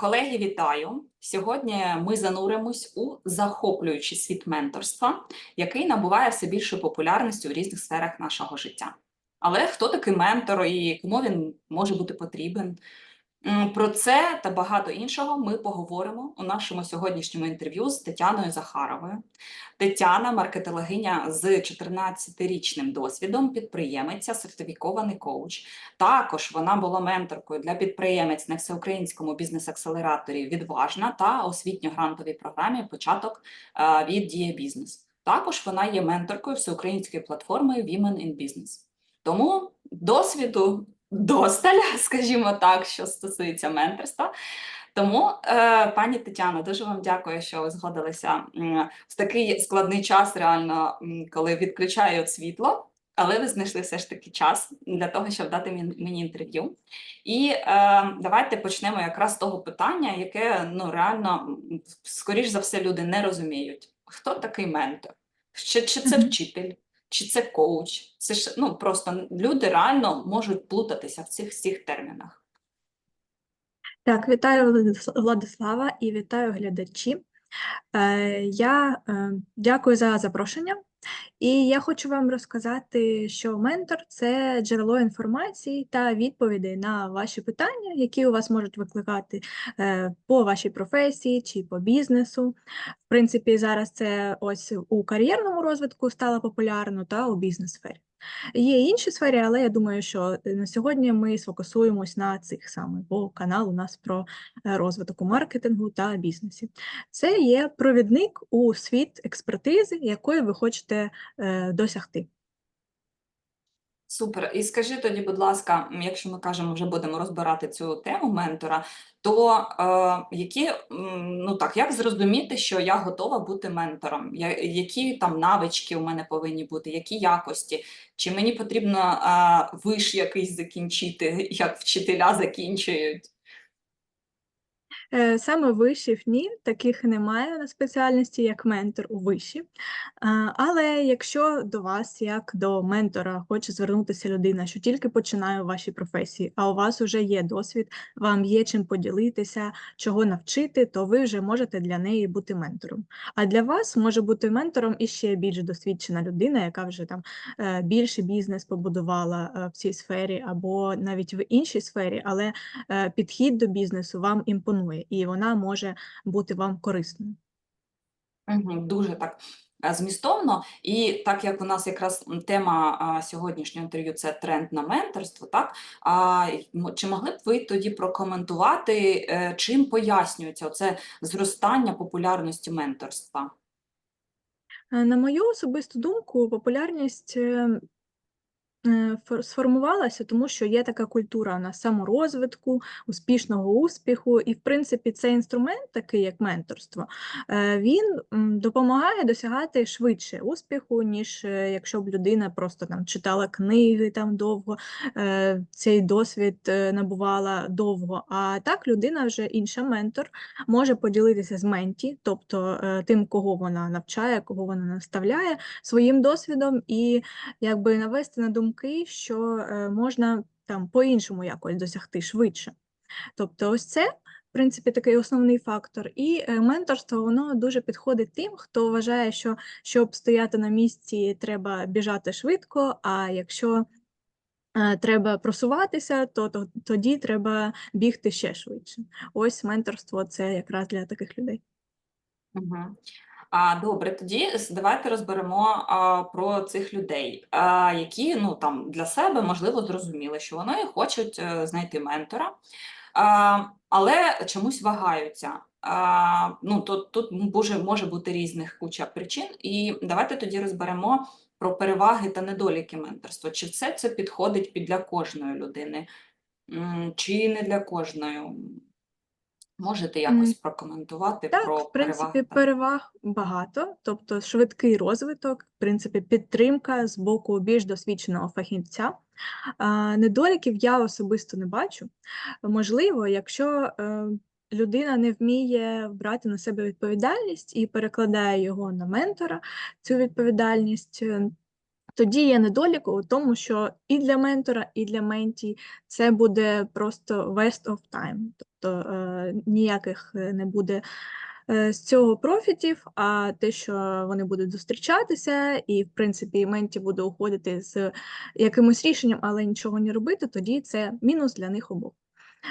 Колеги, вітаю! Сьогодні ми зануримось у захоплюючий світ менторства, який набуває все більше популярності у різних сферах нашого життя. Але хто такий ментор і кому він може бути потрібен? Про це та багато іншого ми поговоримо у нашому сьогоднішньому інтерв'ю з Тетяною Захаровою. Тетяна маркетологиня з 14-річним досвідом, підприємиця, сертифікований коуч. Також вона була менторкою для підприємець на всеукраїнському бізнес-акселераторі Відважна та освітньо-грантовій програмі Початок е, від Дія Бізнес. Також вона є менторкою всеукраїнської платформи Women in Business. Тому досвіду досталь, скажімо так, що стосується менторства. Тому, е, пані Тетяно, дуже вам дякую, що ви згодилися в такий складний час, реально, коли відключають світло. Але ви знайшли все ж таки час для того, щоб дати мені мені інтерв'ю. І е, давайте почнемо якраз з того питання, яке ну реально, скоріш за все, люди не розуміють. Хто такий ментор? Чи, чи це вчитель, чи це коуч? Це ж ну просто люди реально можуть плутатися в цих всіх термінах. Так, вітаю Владис- Владислава і вітаю глядачі. Е, Я е, дякую за запрошення. І я хочу вам розказати, що ментор це джерело інформації та відповідей на ваші питання, які у вас можуть викликати е, по вашій професії чи по бізнесу. В принципі, зараз це ось у кар'єрному розвитку стало популярно та у бізнес-сфері. Є інші сфері, але я думаю, що е, на сьогодні ми сфокусуємось на цих саме, бо канал у нас про е, розвиток у маркетингу та бізнесі. Це є провідник у світ експертизи, якої ви хочете досягти. Супер. І скажи тоді, будь ласка, якщо ми кажемо, вже будемо розбирати цю тему ментора, то е, які, ну так, як зрозуміти, що я готова бути ментором? Я, які там навички у мене повинні бути, які якості? Чи мені потрібно е, виш якийсь закінчити, як вчителя закінчують? Е, Саме вишів ні, таких немає на спеціальності, як ментор у виші. Але якщо до вас, як до ментора, хоче звернутися людина, що тільки починає у вашій професії, а у вас вже є досвід, вам є чим поділитися, чого навчити, то ви вже можете для неї бути ментором. А для вас може бути ментором і ще більш досвідчена людина, яка вже там е, більший бізнес побудувала е, в цій сфері, або навіть в іншій сфері, але підхід до бізнесу вам імпонує, і вона може бути вам корисною. Дуже так е, змістовно. І так як у нас якраз тема сьогоднішнього інтерв'ю це тренд на менторство, так? А, чи могли б ви тоді прокоментувати, е, чим пояснюється оце зростання популярності менторства? Е, На мою особисту думку, популярність сформувалася, тому що є така культура у нас саморозвитку, успішного успіху, і в принципі цей інструмент, такий як менторство, е, він допомагає досягати швидше успіху, ніж е, якщо б людина просто там читала книги там довго, е, цей досвід набувала довго. А так людина вже інша ментор може поділитися з менті, тобто тим, кого вона навчає, кого вона наставляє своїм досвідом і якби навести на думки, що е, можна там по-іншому якось досягти швидше. Тобто, ось це, в принципі, такий основний фактор. І е, менторство воно дуже підходить тим, хто вважає, що щоб стояти на місці, треба біжати швидко. А якщо е, треба просуватися, то, то тоді треба бігти ще швидше. Ось менторство це якраз для таких людей. Угу. А, добре, тоді давайте розберемо а, про цих людей, а, які ну, там, для себе, можливо, зрозуміли, що вони хочуть е, знайти ментора, а, але чомусь вагаються. А, ну, тут, тут може, може бути різних куча причин, і давайте тоді розберемо про переваги та недоліки менторства. Чи все це підходить під для кожної людини, чи не для кожної? Можете якось прокоментувати Так, про в принципі, переваги переваг багато, тобто швидкий розвиток, в принципі, підтримка з боку більш досвідченого фахівця. Недоліків я особисто не бачу. Можливо, якщо е, людина не вміє брати на себе відповідальність і перекладає його на ментора, цю відповідальність, е, тоді є недолік у тому, що і для ментора, і для менті це буде просто waste of time. Тобто е, ніяких е, не буде е, з цього профітів, а те, що вони будуть зустрічатися, і, в принципі, менті буде уходити з якимось рішенням, але нічого не робити, тоді це мінус для них обох.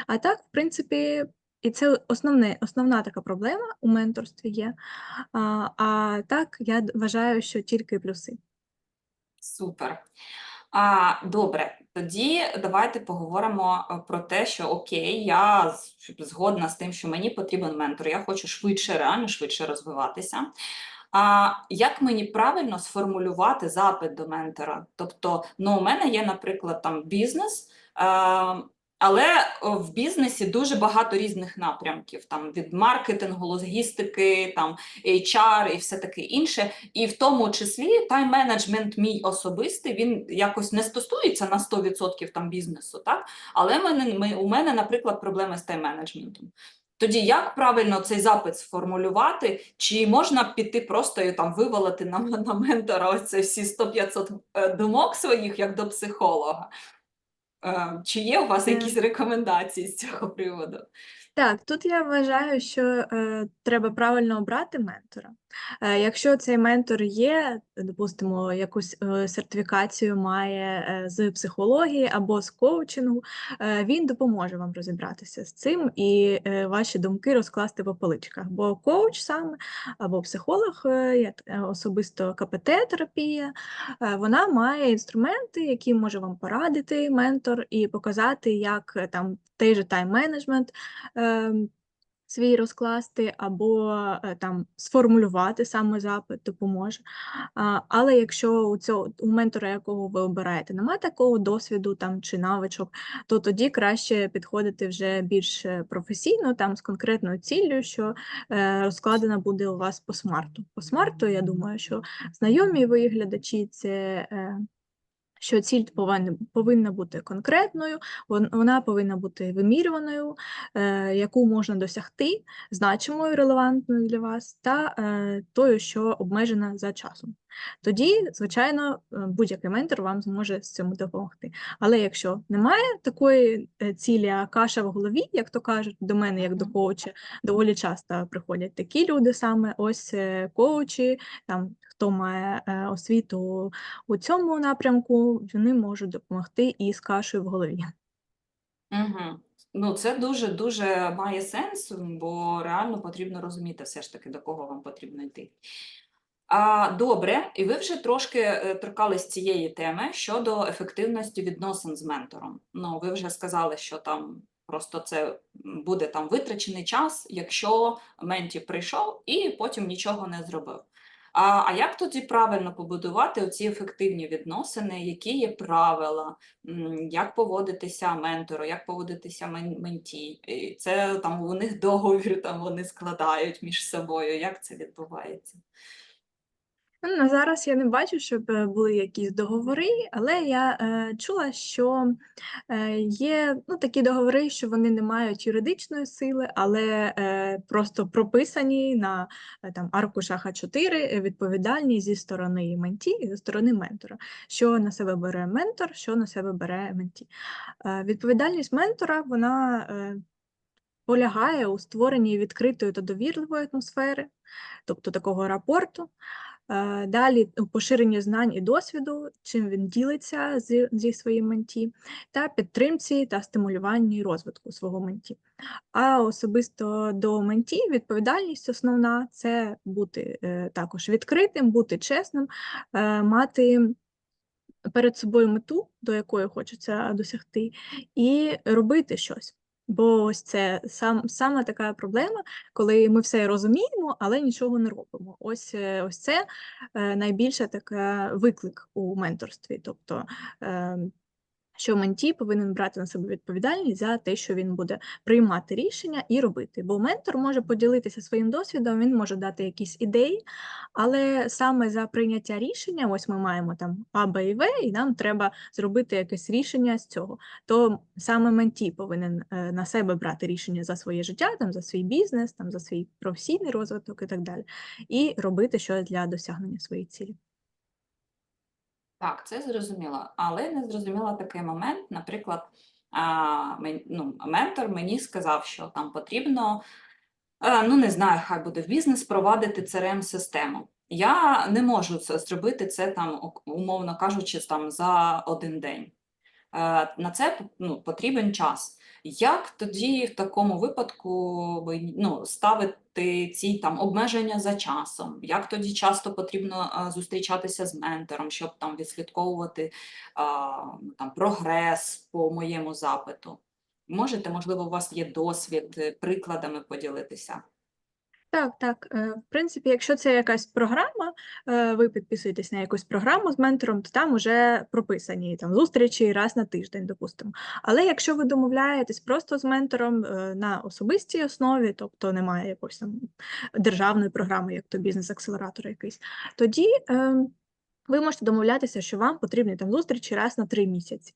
А так, в принципі, і це основне, основна така проблема у менторстві є. А, а так, я вважаю, що тільки плюси. Супер. А, добре, тоді давайте поговоримо е, про те, що окей, я згодна з тим, що мені потрібен ментор, я хочу швидше, реально швидше розвиватися. А як мені правильно сформулювати запит до ментора? Тобто, ну, у мене є, наприклад, там бізнес, е, але в бізнесі дуже багато різних напрямків, там від маркетингу, логістики, там HR і все таке інше. І в тому числі тайм-менеджмент мій особистий, він якось не стосується на 100% там бізнесу, так? Але мене, ми, у мене, наприклад, проблеми з тайм-менеджментом. Тоді як правильно цей запит сформулювати? Чи можна піти просто і там вивалити на, на ментора ось це всі 100-500 е, думок своїх, як до психолога? Чи є у вас Е. якісь рекомендації з цього приводу? Так, тут я вважаю, що е, треба правильно обрати ментора. Е, якщо цей ментор є, допустимо, якусь е, сертифікацію має е, з психології або з коучингу, е, він допоможе вам розібратися з цим і е, ваші думки розкласти по поличках. Бо коуч саме або психолог, е, е, особисто КПТ-терапія, е, вона має інструменти, які може вам порадити ментор і показати, як е, там той же тайм-менеджмент свій розкласти або е, там сформулювати саме запит допоможе. Але якщо у цього у ментора, якого ви обираєте, немає такого досвіду там чи навичок, то тоді краще підходити вже більш е, професійно, там з конкретною ціллю, що е, розкладена буде у вас по смарту. По смарту, я думаю, що знайомі ви глядачі це. Що ціль повинна, повинна бути конкретною, вона повинна бути вимірюваною, е, яку можна досягти, значимою, релевантною для вас, та е, тою, що обмежена за часом. Тоді, звичайно, е, будь-який ментор вам зможе з цим допомогти. Але якщо немає такої е, цілі, а каша в голові, як то кажуть, до мене, як до коуча, доволі часто приходять такі люди саме, ось е, коучі, там хто має освіту у цьому напрямку, вони можуть допомогти і з кашею в голові. Угу. Ну, це дуже дуже має сенс, бо реально потрібно розуміти все ж таки, до кого вам потрібно йти. А, добре, і ви вже трошки е, торкались цієї теми щодо ефективності відносин з ментором. Ну, ви вже сказали, що там просто це буде там витрачений час, якщо менті прийшов і потім нічого не зробив. А, а як тоді правильно побудувати оці ефективні відносини? Які є правила? Як поводитися ментору, як поводитися менті? Це там у них договір там вони складають між собою. Як це відбувається? На зараз я не бачу, щоб е, були якісь договори, але я е, чула, що е, є ну, такі договори, що вони не мають юридичної сили, але е, просто прописані на е, там, аркушах А4 відповідальність зі сторони менті і зі сторони ментора, що на себе бере ментор, що на себе бере менті. Е, відповідальність ментора, вона е, полягає у створенні відкритої та довірливої атмосфери, тобто такого рапорту. Е, Далі у поширенні знань і досвіду, чим він ділиться зі, зі своїм менті, та підтримці та стимулюванні розвитку свого менті. А особисто до менті відповідальність основна це бути е, також відкритим, бути чесним, е, мати перед собою мету, до якої хочеться досягти, і робити щось. Бо ось це сам, саме така проблема, коли ми все розуміємо, але нічого не робимо. Ось, е, ось це е, найбільше така виклик у менторстві. Тобто, е, що менті повинен брати на себе відповідальність за те, що він буде приймати рішення і робити. Бо ментор може поділитися своїм досвідом, він може дати якісь ідеї, але саме за прийняття рішення, ось ми маємо там А, Б і В, і нам треба зробити якесь рішення з цього. То саме менті повинен е, на себе брати рішення за своє життя, там за свій бізнес, там за свій професійний розвиток і так далі, і робити щось для досягнення своєї цілі. Так, це зрозуміло, але не зрозуміла такий момент. Наприклад, а, мен- ну, ментор мені сказав, що там потрібно, а, ну не знаю, хай буде в бізнес провадити CRM-систему. Я не можу це зробити це там, умовно кажучи, там за один день. А, На це ну, потрібен час. Як тоді в такому випадку ну, ставити ці там обмеження за часом? Як тоді часто потрібно е, зустрічатися з ментором, щоб там відслідковувати а, там, прогрес по моєму запиту? Можете, можливо, у вас є досвід, е, прикладами поділитися? Так, так. е, В принципі, якщо це якась програма, е, ви підписуєтесь на якусь програму з ментором, то там вже прописані там зустрічі раз на тиждень, допустимо. Але якщо ви домовляєтесь просто з ментором е, на особистій основі, тобто немає якоїсь там державної програми, як то бізнес-акселератор якийсь, тоді е, ви можете домовлятися, що вам потрібні там зустрічі раз на три місяці.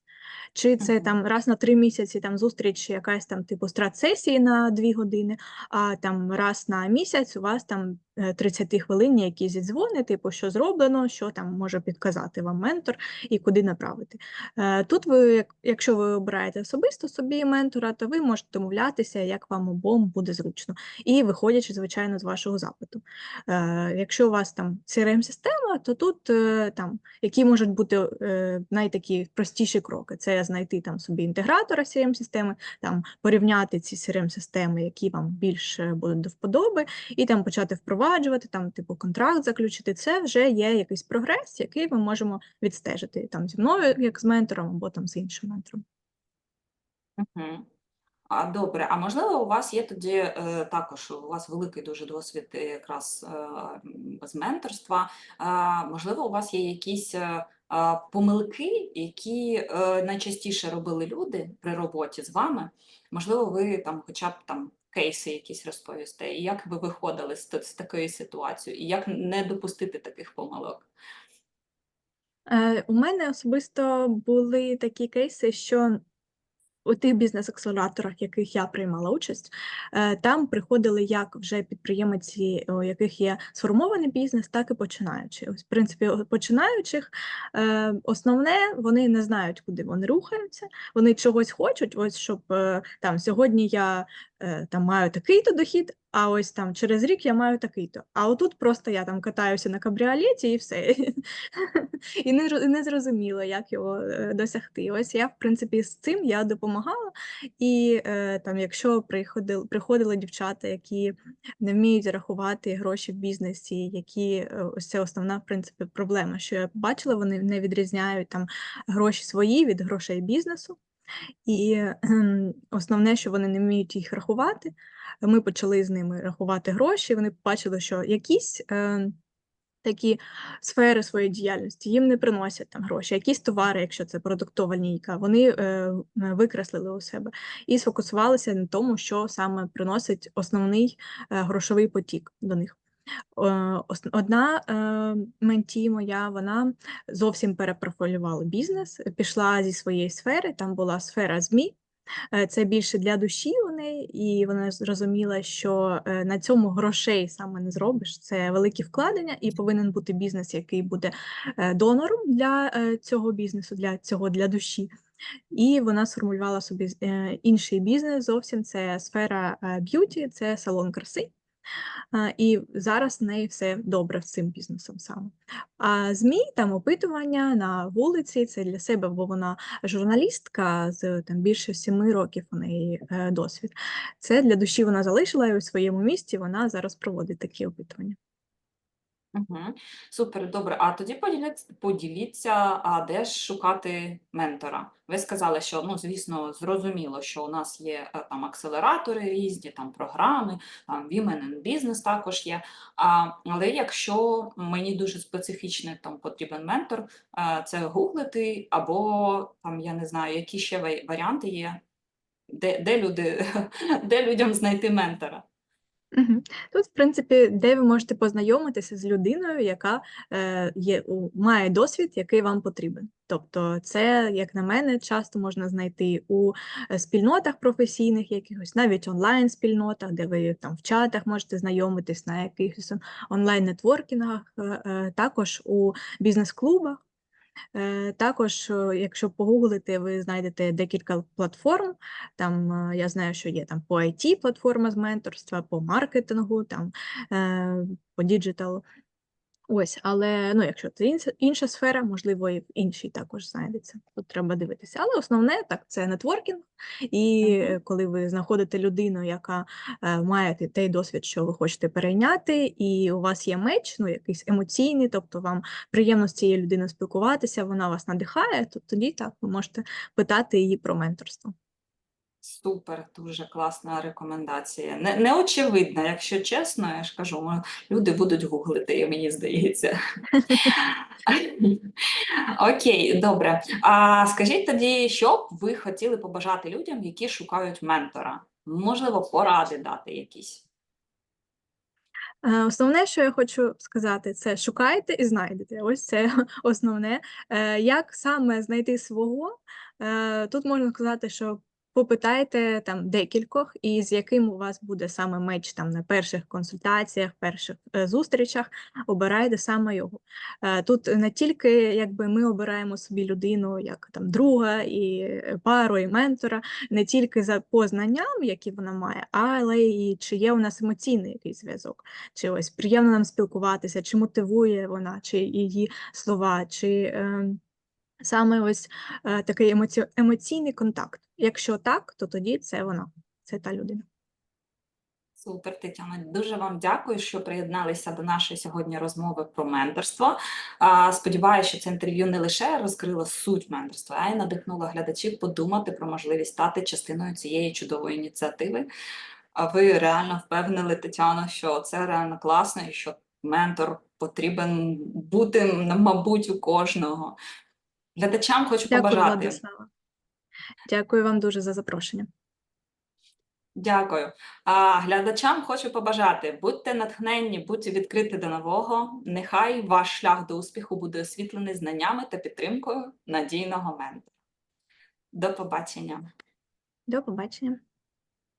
Чи це там раз на три місяці там зустріч якась там типу страт-сесії на дві години, а там раз на місяць у вас там 30 хвилинні якісь зідзвони, типу, що зроблено, що там може підказати вам ментор і куди направити. Е, Тут ви, якщо ви обираєте особисто собі ментора, то ви можете домовлятися, як вам обом буде зручно, і виходячи, звичайно, з вашого запиту. Е, Якщо у вас там CRM-система, то тут е, там які можуть бути е, найтакі простіші кроки. Це знайти там собі інтегратора CRM-системи, там порівняти ці CRM-системи, які вам більше будуть до вподоби, і там почати впроваджувати, там, типу, контракт заключити. Це вже є якийсь прогрес, який ми можемо відстежити там зі мною, як з ментором, або там з іншим ментором. Мгм. А, добре, а можливо, у вас є тоді е, також у вас великий дуже досвід е, якраз е, з менторства. А, можливо, у вас є якісь е, помилки, які е, найчастіше робили люди при роботі з вами. Можливо, ви там, хоча б там кейси якісь розповісте, і як ви виходили з, з такої ситуації, і як не допустити таких помилок. Е, У мене особисто були такі кейси, що у тих бізнес-акселераторах, в яких я приймала участь, е, там приходили як вже підприємці, у яких є сформований бізнес, так і починаючі. Ось, в принципі, починаючих е, основне вони не знають, куди вони рухаються. Вони чогось хочуть, ось щоб е, там сьогодні я там маю такий-то дохід, а ось там через рік я маю такий-то. А отут просто я там катаюся на кабріолеті і все. І не, не зрозуміло, як його е, досягти. Ось я, в принципі, з цим я допомагала. І е, там, якщо приходили, приходили дівчата, які не вміють рахувати гроші в бізнесі, які е, ось це основна, в принципі, проблема, що я бачила, вони не відрізняють там гроші свої від грошей бізнесу. І ем, основне, що вони не вміють їх рахувати. Ми почали з ними рахувати гроші. Вони побачили, що якісь е, такі сфери своєї діяльності їм не приносять там гроші, якісь товари, якщо це продуктова лінійка, вони е, викреслили у себе і сфокусувалися на тому, що саме приносить основний е, грошовий потік до них. Е, Одна е, менті моя, вона зовсім перепрофілювала бізнес, пішла зі своєї сфери, там була сфера ЗМІ, Е, Це більше для душі у неї, і вона зрозуміла, що на цьому грошей саме не зробиш. Це великі вкладення, і повинен бути бізнес, який буде донором для цього бізнесу, для цього для душі. І вона сформулювала собі інший бізнес. Зовсім це сфера б'юті, це салон краси. І зараз в неї все добре з цим бізнесом саме. А ЗМІ там опитування на вулиці це для себе, бо вона журналістка з там більше семи років у неї е, досвід. Це для душі вона залишила і у своєму місті вона зараз проводить такі опитування. Угу. Супер, добре. А тоді поділіться, поділіться, а де ж шукати ментора? Ви сказали, що ну, звісно, зрозуміло, що у нас є е, там акселератори різні, там програми, там Women in Business також є. А, але якщо мені дуже специфічний там потрібен ментор, е, це гуглити, або там я не знаю, які ще варіанти є, де, де люди, де людям знайти ментора. Тут, в принципі, де ви можете познайомитися з людиною, яка е, є, має досвід, який вам потрібен. Тобто, це, як на мене, часто можна знайти у е, спільнотах професійних, якихось, навіть онлайн-спільнотах, де ви там в чатах можете знайомитись на якихось онлайн-нетворкінгах, е, е, також у бізнес-клубах. Е, Також, е, якщо погуглити, ви знайдете декілька платформ. Там е, я знаю, що є там по IT платформа з менторства, по маркетингу, там по діджиталу. Ось, але ну, якщо це інша, сфера, можливо, і в іншій також знайдеться. Тут треба дивитися. Але основне так це нетворкінг. І е, коли ви знаходите людину, яка е, має той досвід, що ви хочете перейняти, і у вас є меч, ну якийсь емоційний, тобто вам приємно з цією людиною спілкуватися, вона вас надихає, то тоді так ви можете питати її про менторство. Супер, дуже класна рекомендація. Не, неочевидна, якщо чесно, я ж кажу, люди будуть гуглити, мені здається. Окей, добре. А скажіть тоді, що б ви хотіли побажати людям, які шукають ментора? Можливо, поради дати якісь. Е, Основне, що я хочу сказати, це шукайте і знайдете. Ось це основне. Е, Як саме знайти свого? Е, Тут можна сказати, що попитайте там декількох, і з яким у вас буде саме меч там на перших консультаціях, перших е, зустрічах, обирайте саме його. Е, Тут не тільки якби ми обираємо собі людину як там друга і е, пару, і ментора, не тільки за по знанням, які вона має, але і чи є у нас емоційний якийсь зв'язок чи ось приємно нам спілкуватися, чи мотивує вона, чи її слова, чи е, саме ось е, такий емоці... емоційний контакт. Якщо так, то тоді це вона, це та людина. Супер, Тетяна. Дуже вам дякую, що приєдналися до нашої сьогодні розмови про менторство. Сподіваюся, що це інтерв'ю не лише розкрило суть менторства, а й надихнуло глядачів подумати про можливість стати частиною цієї чудової ініціативи. А ви реально впевнили Тетяну, що це реально класно і що ментор потрібен бути, мабуть, у кожного. Глядачам хочу Дякую, побажати. Владислава. Дякую вам дуже за запрошення. Дякую. А глядачам хочу побажати: будьте натхненні, будьте відкриті до нового. Нехай ваш шлях до успіху буде освітлений знаннями та підтримкою надійного ментора. До побачення. До побачення.